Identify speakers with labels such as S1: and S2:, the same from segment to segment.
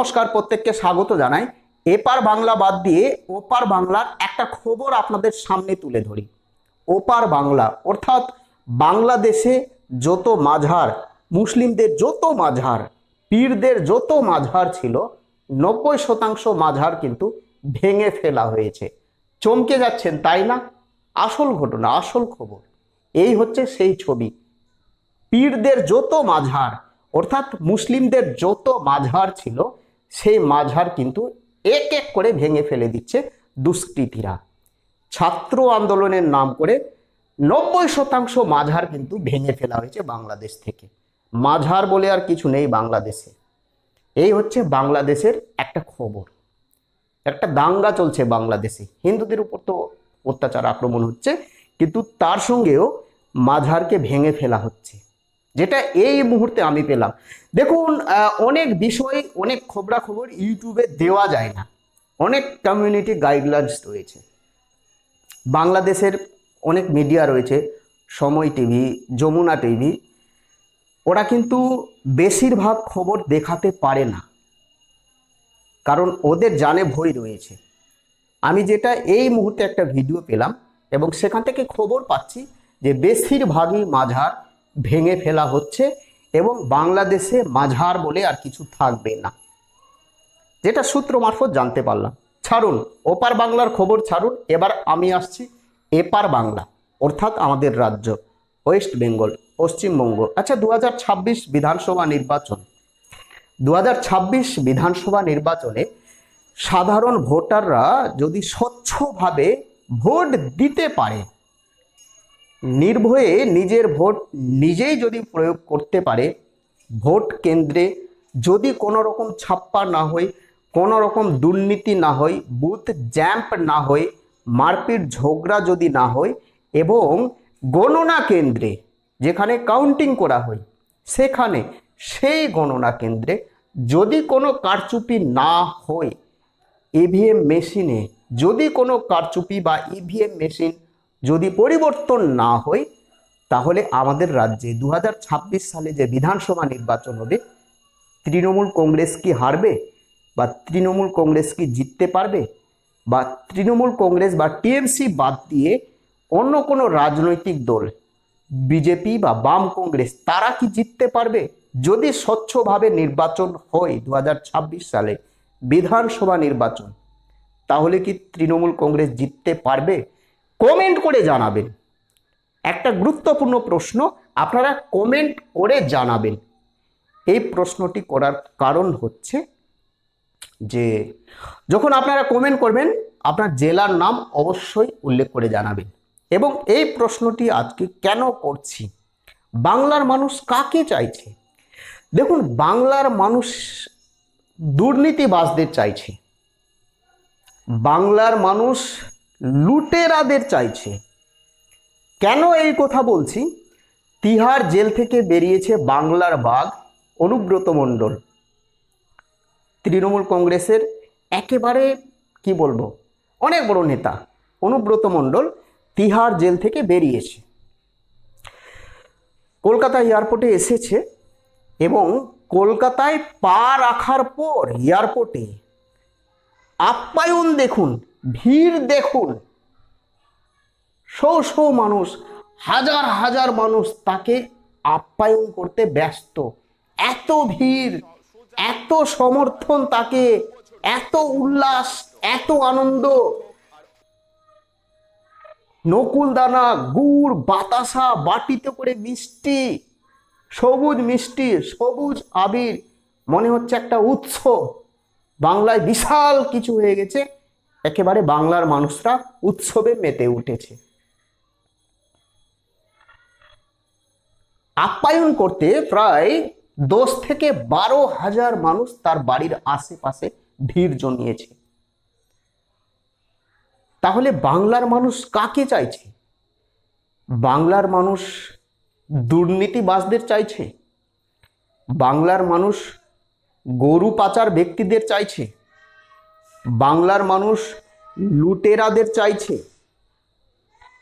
S1: নমস্কার প্রত্যেককে স্বাগত জানাই। এপার বাংলা বাদ দিয়ে ওপার বাংলার একটা খবর আপনাদের সামনে তুলে ধরি। ওপার বাংলা, অর্থাৎ বাংলাদেশে যত মাঝার, মুসলিমদের যত মাঝার, পীরদের যত মাঝার ছিল, নব্বই শতাংশ মাঝার কিন্তু ভেঙে ফেলা হয়েছে। চমকে যাচ্ছেন, তাই না? আসল ঘটনা, আসল খবর, এই হচ্ছে সেই ছবি। পীরদের যত মাঝার, অর্থাৎ মুসলিমদের যত মাঝার ছিল সেই মাঝার কিন্তু এক এক করে ভেঙে ফেলে দিচ্ছে দুষ্কৃতীরা। ছাত্র আন্দোলনের নাম করে নব্বই শতাংশ মাঝার কিন্তু ভেঙে ফেলা হয়েছে বাংলাদেশ থেকে। মাঝার বলে আর কিছু নেই বাংলাদেশে। এই হচ্ছে বাংলাদেশের একটা খবর। একটা দাঙ্গা চলছে বাংলাদেশে। হিন্দুদের উপর তো অত্যাচার, আক্রমণ হচ্ছে, কিন্তু তার সঙ্গেও মাঝারকে ভেঙে ফেলা হচ্ছে। যেটা এই মুহূর্তে আমি পেলাম। দেখুন অনেক বিষয়, অনেক খবরাখবর ইউটিউবে দেওয়া যায় না। অনেক কমিউনিটি গাইডলাইন্স রয়েছে। বাংলাদেশের অনেক মিডিয়া রয়েছে, সময় টিভি, যমুনা টিভি। ওরা কিন্তু বেশিরভাগ খবর দেখাতে পারে না। কারণ ওদের জানে ভয় রয়েছে। আমি যেটা এই মুহূর্তে একটা ভিডিও পেলাম এবং সেখান থেকে খবর পাচ্ছি যে বেশিরভাগই মাঝার ভেঙে ফেলা হচ্ছে এবং বাংলাদেশে মাঝার বলে আর কিছু থাকবে না। যেটা সূত্র মারফত জানতে পারলাম। ছাড়ুন, ওপার বাংলার খবর ছাড়ুন। এবার আমি আসছি এপার বাংলা, অর্থাৎ আমাদের রাজ্য, ওয়েস্ট বেঙ্গল, পশ্চিমবঙ্গ। আচ্ছা দু হাজার ছাব্বিশ বিধানসভা নির্বাচন। দু হাজার ছাব্বিশ বিধানসভা নির্বাচনে সাধারণ ভোটাররা যদি স্বচ্ছভাবে ভোট দিতে পারে নির্ভয়ে নিজের ভোট নিজেই যদি প্রয়োগ করতে পারে, ভোট কেন্দ্রে যদি কোনো রকম ছাপ্পা না হয়, কোনো রকম দুর্নীতি না হয়, বুথ জ্যাম্প না হয়, মারপিট ঝগড়া যদি না হয় এবং গণনা কেন্দ্রে যেখানে কাউন্টিং করা হয়, সেখানে সেই গণনা কেন্দ্রে যদি কোনো কারচুপি না হয় ইভিএম মেশিনে যদি কোনো কারচুপি বা ইভিএম মেশিন যদি পরিবর্তন না হয়, তাহলে আমাদের রাজ্যে দু হাজার ছাব্বিশ সালে যে বিধানসভা নির্বাচন হবে, তৃণমূল কংগ্রেস কি হারবে বা তৃণমূল কংগ্রেস কি জিততে পারবে? বা তৃণমূল কংগ্রেস বা টিএমসি বাদ দিয়ে অন্য কোনো রাজনৈতিক দল, বিজেপি বা বাম কংগ্রেস, তারা কি জিততে পারবে? যদি স্বচ্ছভাবে নির্বাচন হয় দু হাজার ছাব্বিশ সালে বিধানসভা নির্বাচন, তাহলে কি তৃণমূল কংগ্রেস জিততে পারবে? কমেন্ট করে জানাবেন। একটা গুরুত্বপূর্ণ প্রশ্ন, আপনারা কমেন্ট করে জানাবেন। এই প্রশ্নটি করার কারণ হচ্ছে যে, যখন আপনারা কমেন্ট করবেন, আপনার জেলার নাম অবশ্যই উল্লেখ করে জানাবেন। এবং এই প্রশ্নটি আজকে কেন করছি? বাংলার মানুষ কাকে চাইছে? দেখুন, বাংলার মানুষ দুর্নীতিবাজদের চাইছে। বাংলার মানুষ লুটেরাদের চাইছে। কেন এই কথা বলছি? তিহার জেল থেকে বেরিয়েছে বাংলার বাঘ অনুব্রত মণ্ডল। তৃণমূল কংগ্রেসের একেবারে, কি বলব, অনেক বড় নেতা অনুব্রত মণ্ডল তিহার জেল থেকে বেরিয়েছে। কলকাতা এয়ারপোর্টে এসেছে এবং কলকাতায় পা রাখার পর এয়ারপোর্টে আপ্যায়ন দেখুন ভিড় দেখুন। শো শো মানুষ, হাজার হাজার মানুষ তাকে আপ্যায়ন করতে ব্যস্ত। এত ভিড়, এত সমর্থন তাকে, এত উল্লাস, এত আনন্দ। নকুল দানা গুড়, বাতাসা বাটিতে করে মিষ্টি, সবুজ মিষ্টি, সবুজ আবির, মনে হচ্ছে একটা উৎস। বাংলায় বিশাল কিছু হয়ে গেছে। একেবারে বাংলার মানুষরা উৎসবে মেতে উঠেছে। আপ্যায়ন করতে প্রায় দশ থেকে বারো হাজার মানুষ তার বাড়ির আশেপাশে ভিড় জমিয়েছে। তাহলে বাংলার মানুষ কাকে চাইছে? বাংলার মানুষ দুর্নীতিবাজদের চাইছে? বাংলার মানুষ গরু পাচার ব্যক্তিদের চাইছে? বাংলার মানুষ লুটেরাদের চাইছে,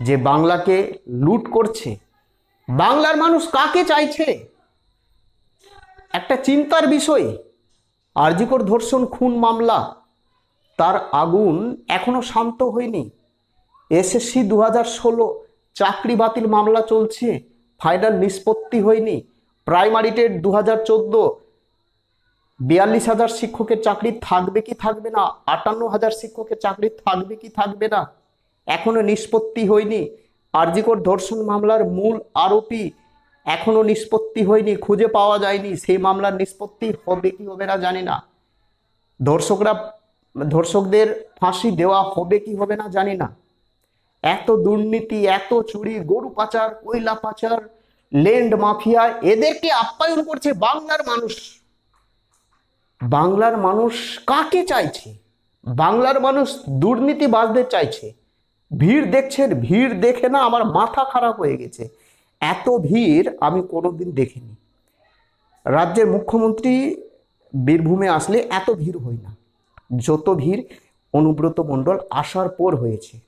S1: যে বাংলাকে লুট করছে। বাংলার মানুষ কাকে চাইছে? একটা চিন্তার বিষয়। আরজিকর ধর্ষণ খুন মামলা, তার আগুন এখনও শান্ত হয়নি। এসএসসি দু হাজার ষোলো চাকরি বাতিল মামলা চলছে, ফাইনাল নিষ্পত্তি হয়নি। প্রাইমারি টেট দু হাজার চোদ্দ বিয়াল্লিশ হাজার শিক্ষকের চাকরি থাকবে কি থাকবে না? আটান্ন হাজার শিক্ষকের চাকরি থাকবে কি থাকবে না? এখনও নিষ্পত্তি হয়নি। আরজিকর ধর্ষণ মামলার মূল আরোপি এখনও নিষ্পত্তি হয়নি, খুঁজে পাওয়া যায়নি। সেই মামলার নিষ্পত্তি হবে কি হবে না জানি না। ধর্ষকরা, ধর্ষকদের ফাঁসি দেওয়া হবে কি হবে না জানি না। এত দুর্নীতি, এত চুরি, গরু পাচার, কয়লা পাচার, ল্যান্ড মাফিয়া, এদেরকে আপ্যায়ন করছে বাংলার মানুষ। বাংলার মানুষ কাকে চাইছে? বাংলার মানুষ দুর্নীতি দুর্নীতিবাজদের চাইছে। ভিড় দেখছেন, ভিড় দেখে না আমার মাথা খারাপ হয়ে গেছে। এত ভিড় আমি কোনোদিন দেখিনি। রাজ্যের মুখ্যমন্ত্রী বীরভূমে আসলে এত ভিড় হয় না। যত ভিড় অনুব্রত মণ্ডল আসার পর হয়েছে।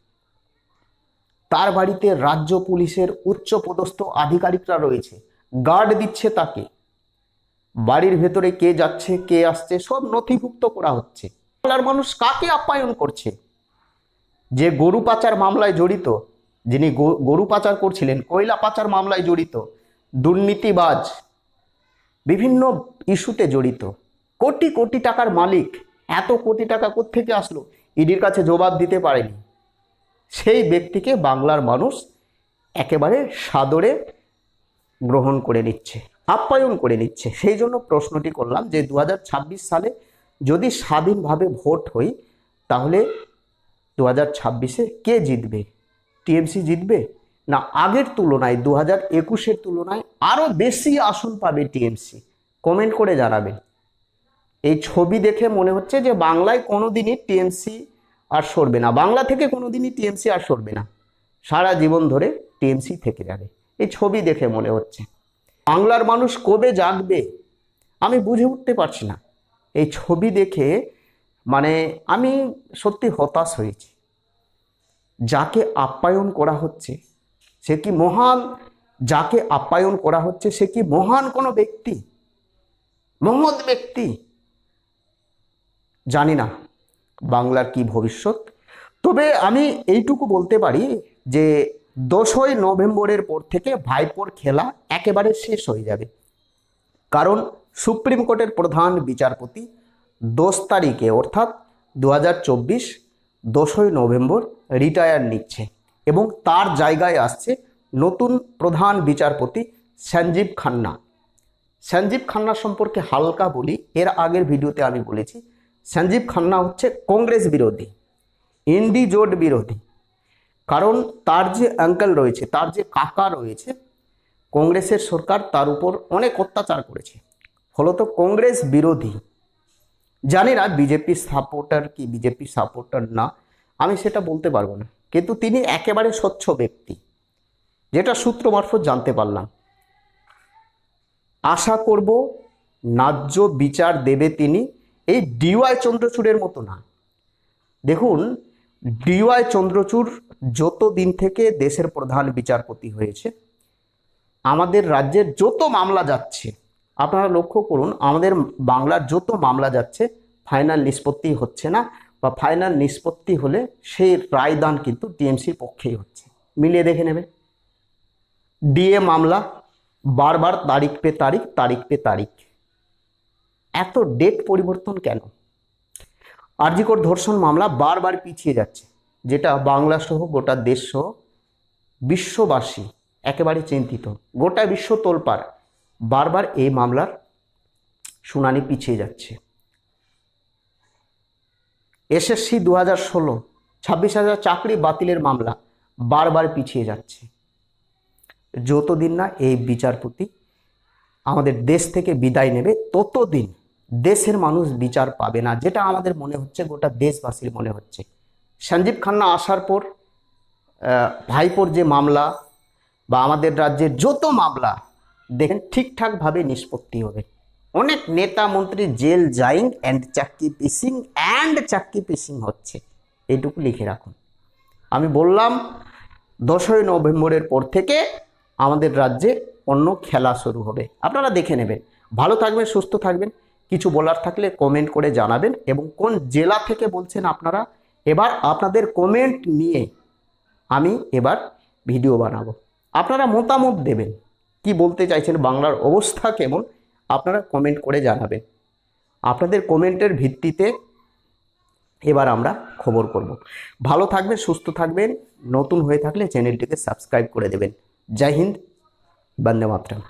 S1: তার বাড়িতে রাজ্য পুলিশের উচ্চপদস্থ আধিকারিকরা রয়েছে। গার্ড দিচ্ছে তাকে। বাড়ির ভেতরে কে যাচ্ছে, কে আসছে, সব নথিভুক্ত করা হচ্ছে। বাংলার মানুষ কাকে আপ্যায়ন করছে? যে গরু পাচার মামলায় জড়িত, যিনি গরু পাচার করছিলেন, কয়লা পাচার মামলায় জড়িত, দুর্নীতিবাজ, বিভিন্ন ইস্যুতে জড়িত, কোটি কোটি টাকার মালিক, এত কোটি টাকা কোত্থেকে আসলো? ইডির কাছে জবাব দিতে পারেনি। সেই ব্যক্তিকে বাংলার মানুষ একেবারে সাদরে গ্রহণ করে নিচ্ছে। আপ্যায়ন করে নিচ্ছে। সেই জন্য প্রশ্নটি করলাম যে দু হাজার ছাব্বিশ সালে যদি স্বাধীনভাবে ভোট হই, তাহলে দু হাজার ছাব্বিশে কে জিতবে? টিএমসি জিতবে? না, আগের তুলনায় দু হাজার একুশের তুলনায় আরও বেশি আসন পাবে টিএমসি? কমেন্ট করে জানাবেন। এই ছবি দেখে মনে হচ্ছে যে বাংলায় কোনো দিনই টিএমসি আর সরবে না। বাংলা থেকে কোনো দিনই টিএমসি আর সরবে না। সারা জীবন ধরে টিএমসি থেকে যাবে। এই ছবি দেখে মনে হচ্ছে। বাংলার মানুষ কবে জাগবে? আমি বুঝে উঠতে পারছি না। এই ছবি দেখে মানে আমি সত্যি হতাশ হয়েছি। যাকে আপ্যায়ন করা হচ্ছে, সে কি মহান? যাকে আপ্যায়ন করা হচ্ছে, সে কি মহান কোনো ব্যক্তি? মহৎ ব্যক্তি? জানি না বাংলার কি ভবিষ্যৎ। তবে আমি এইটুকু বলতে পারি যে দশই নভেম্বরের পর থেকে ভাইপোর খেলা একেবারে শেষ হয়ে যাবে। কারণ সুপ্রিম কোর্টের প্রধান বিচারপতি দশ তারিখে, অর্থাৎ দু হাজার চব্বিশ দশই নভেম্বর রিটায়ার নিচ্ছে এবং তার জায়গায় আসছে নতুন প্রধান বিচারপতি সঞ্জীব খান্না। সঞ্জীব খান্না সম্পর্কে হালকা বলি, এর আগের ভিডিওতে আমি বলেছি, সঞ্জীব খান্না হচ্ছে কংগ্রেস বিরোধী ইন্ডি জোট বিরোধী। কারণ তার যে আঙ্কেল রয়েছে, তার যে কাকা রয়েছে, কংগ্রেসের সরকার তার উপর অনেক অত্যাচার করেছে। ফলত কংগ্রেস বিরোধী। জানি না বিজেপি সাপোর্টার কি, বিজেপি সাপোর্টার না, আমি সেটা বলতে পারব না। কিন্তু তিনি একেবারে স্বচ্ছ ব্যক্তি, যেটা সূত্র মারফত জানতে পারলাম। আশা করব ন্যায্য বিচার দেবে তিনি, এই ডিওয়াই চন্দ্রচূড়ের মতো না। দেখুন ডিওয়াই চন্দ্রচূড় যত দিন থেকে দেশের প্রধান বিচারপতি হয়েছে, আমাদের রাজ্যের যত মামলা যাচ্ছে, আপনারা লক্ষ্য করুন, আমাদের বাংলার যত মামলা যাচ্ছে ফাইনাল নিষ্পত্তি হচ্ছে না, বা ফাইনাল নিষ্পত্তি হলে সেই রায়দান কিন্তু টিএমসির পক্ষেই হচ্ছে। মিলিয়ে দেখে নেবে। ডিএ মামলা, বারবার তারিখ পে তারিখ তারিখ পে তারিখ। এত ডেট পরিবর্তন কেন? আরজিকর ধর্ষণ মামলা বারবার পিছিয়ে যাচ্ছে, যেটা বাংলা সহ গোটা দেশ সহ বিশ্ববাসী একেবারে চিন্তিত। গোটা বিশ্ব তোলপাড় বারবার এই মামলার শুনানি পিছিয়ে যাচ্ছে। এসএসসি দু হাজার ষোলো, ছাব্বিশ হাজার চাকরি বাতিলের মামলা বারবার পিছিয়ে যাচ্ছে। যতদিন না এই বিচারপতি আমাদের দেশ থেকে বিদায় নেবে, ততদিন দেশের মানুষ বিচার পাবে না, যেটা আমাদের মনে হচ্ছে, গোটা দেশবাসীর মনে হচ্ছে। সঞ্জীব খান্না আসার পর ভাইপোর যে মামলা বা আমাদের রাজ্যের যত মামলা, দেখেন ঠিকঠাকভাবে নিষ্পত্তি হবে। অনেক নেতা মন্ত্রী জেল যাইং অ্যান্ড চাক্কি পিসিং অ্যান্ড চাক্কি পিসিং হচ্ছে। এইটুকু লিখে রাখুন। আমি বললাম, দশই নভেম্বরের পর থেকে আমাদের রাজ্যে অন্য খেলা শুরু হবে। আপনারা দেখে নেবেন। ভালো থাকবেন, সুস্থ থাকবেন। কিছু বলার থাকলে কমেন্ট করে জানাবেন এবং কোন জেলা থেকে বলছেন আপনারা, এবার আপনাদের কমেন্ট নিয়ে আমি এবার ভিডিও বানাবো। আপনারা মতামত দেবেন, কি বলতে চাইছেন, বাংলার অবস্থা কেমন, আপনারা কমেন্ট করে জানাবেন। আপনাদের কমেন্টের ভিত্তিতে এবার আমরা খবর করব। ভালো থাকবেন, সুস্থ থাকবেন, নতুন হয়ে থাকলে চ্যানেলটিকে সাবস্ক্রাইব করে দেবেন। জয় হিন্দ, বন্দে মাতরম।